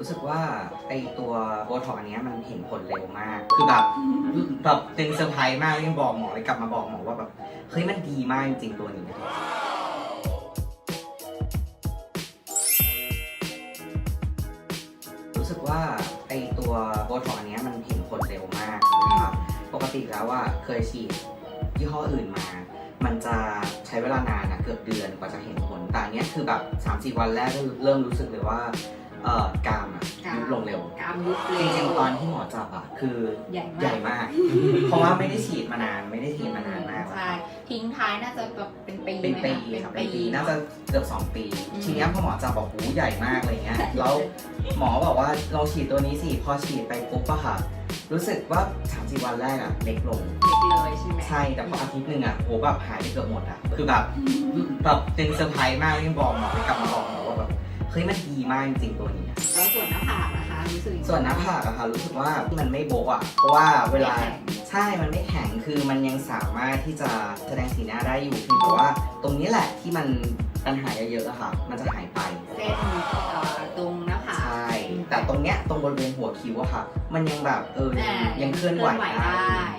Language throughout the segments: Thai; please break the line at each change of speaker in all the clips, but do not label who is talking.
รู้สึกว่าไอตัวโบท็อกอันเนี้ยมันเห็นผลเร็วมาก คือแบบแบบเป็นเซอร์ไพรส์มากยังบอกหมอเลยกลับมาบอกหมอว่าแบบเฮ้ยมันดีมากจริงๆตัวนี้ รู้สึกว่าไอตัวโบท็อกอันเนี้ยมันเห็นผลเร็วมากนะครับปกติแล้วว่าเคยฉีดยี่ห้ออื่นมา มันจะใช้เวลานานนะเกือบเดือนกว่าจะเห็นผลแต่อันเนี้ยคือแบบ3 4วันแรกก็เริ่มรู้สึกเลยว่า เอ่อกรามอะ
กราม
ยุบลงเร็ว
กรามยุบ
จ
เร็
ริง
ว
ๆตอนที่หมอจับอะคือ
ใหญ่
ใหญ่
มาก
มาก เพราะว่าไม่ได้ฉีดมานานไม่ได้ฉีดมานานมากแล้ว
ใช่ทิ้งท้ายน่าจะแบบเป็นปี
เป็น
ไหม
ปี
คะ
ครับเป็นปีน่าจะเกือบสองปี
อืม
ทีเนี้ยพอหมอจับบอกหูใหญ่มากอะไรเงี้ยแล้วหมอบอกว่าเราฉีดตัวนี้สิพอฉีดไปปุ๊บอะค่ะ รู้สึกว่าสามสี่วันแรกอะเล็กลง
เด็กเลยใช่ไหม
ใช่แต่พออาทิตย์หนึ่งอะโหแบบหายไปเกือบหมดอะคือแบบแบบเป็นเซอร์ไพรส์มากยังบอกหมอไปกลับมาบอกหมอว่าแบบ เฮ้ยมันดีมากจริงๆตัวนี้อะ
แล้วส่วนหน้าผากนะคะรู้สึกยังไง
ส่วนหน้าผากอะค่ะรู้สึกว่ามันไม่โบะอะเพราะว่าเวลา
ไม่แข็ง
ใช่ มันไม่แข็ง คือมันยังสามารถที่จะแสดงสีหน้าได้อยู่เพียงแต่ว่า ตรงนี้แหละที่มันปัญหาเยอะๆอะค่ะ มันจะหายไป
เส้นเอ่อตรงหน้าผาก
ใช่ แต่ตรงเนี้ยตรงบริเวณหัวคิ้วอะค่ะ มันยังแบบเออยัง
อ่า
ยังเคลื่อนไหวได้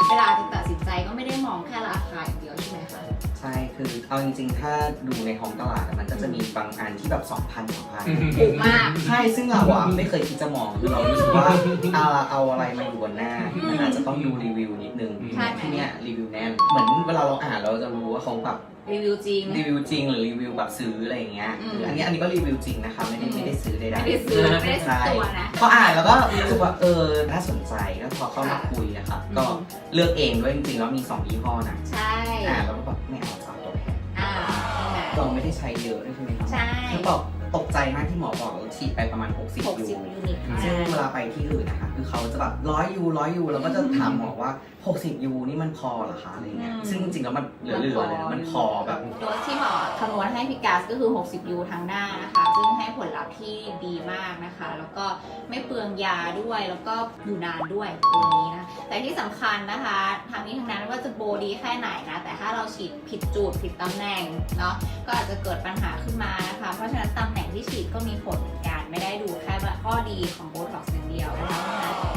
เวลาจะตัดสินใจก็ไม่ได้มองแค่ราคาอย่างเดียวใช่ไหมคะ
ใช่คือเอาจริงๆ ถ้าดูในท้องตลาดอะมันก็จะมีบางอันที่แบบ 2,000 2,000
ถูกมาก
ใช่ซึ่งเราอะไม่เคยคิดจะมองคือเรารู้สึกว่าเอาเอาอะไรมาอยู่บนหน้า มันอาจจะต้องดูรีวิวนิดนึง
ใช่ไหม
ที่เนี้ยรีวิวแน่นเหมือนเวลาเราอ่านเราจะรู้ว่าเขาแบบ
รีวิวจริง
รีวิวจริงหรือรีวิวแบบซื้ออะไรอย่างเงี้ย
อืม
คืออันนี้อันนี้ก็รีวิวจริงนะคะไม่ได้
อืม
ไม่ได้ซื้อใดๆ
ไม่ได้ซื้อไม่ได้ซื้อ
ใช่
ตัวนะ
พออ่านแล้วก็รู้สึกว่าเออน่าสนใจก็พอเข้ามาคุยอะค่ะก็
อืม
เลือกเองด้วยจริงๆแล้วมีสองยี่ห้อนะ
ใช่
อ่านแล้วก็แบบไม่เอาจะเอาตัวแพง
อ่าใช่ไหม
เราไม่ได้ใช้เยอะด้วยใช่ไหมครับ
ใช่
คือบอก ตกใจมากที่หมอบอกเราฉีดไปประมาณ 60
หก
ยู
สิบยูนิต
ซึ่งเวลาไปที่อื่นนะคะ คือเขาจะแบบร้อยยูร้อยยูแล้วก็จะถามหมอว่า 60 ยูนี่มันพอเหรอคะอะไรเงี้ย
อืม
ซึ่งจริงๆแล้วมันเหลือๆเลยนะมันพอแบบ
โดสที่หมอคำนวณให้พิกาสก็คือ 60 ยูทั้งหน้านะคะ ซึ่งให้ผลลัพธ์ที่ดีมากนะคะ แล้วก็ไม่เปลืองยาด้วย แล้วก็อยู่นานด้วยตัวนี้นะ แต่ที่สำคัญนะคะทางนี้ทางนั้นว่าจะโบดีแค่ไหนนะ แต่ถ้าเราฉีดผิดจุดผิดตำแหน่งเนาะ ก็อาจจะเกิดปัญหาขึ้นมานะคะ เพราะฉะนั้นตำแหน่ง ที่ฉีดก็มีผลเหมือนกันไม่ได้ดูแค่ว่าข้อดีของโบท็อกซ์อย่างเดียวนะคะ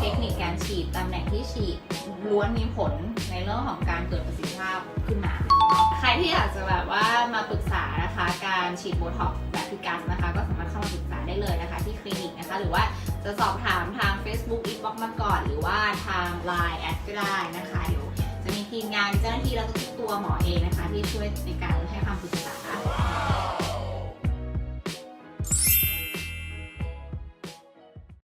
เทคนิคการฉีดตำแหน่งที่ฉีดล้วนมีผลในเรื่องของการเกิดประสิทธิภาพขึ้นมา ใครที่อยากจะแบบว่ามาปรึกษานะคะการฉีดโบท็อกซ์แบบพิกัสนะคะ ก็สามารถเข้ามาปรึกษาได้เลยนะคะ ที่คลินิกนะคะ หรือว่าจะสอบถามทาง Facebook Inbox มาก่อน หรือว่าทาง Line แอดก็ได้นะคะเดี๋ยวจะมีทีมงานมีเจ้าหน้าที่แล้วก็ตัวหมอเองนะคะ ที่ช่วยในการให้คำปรึกษา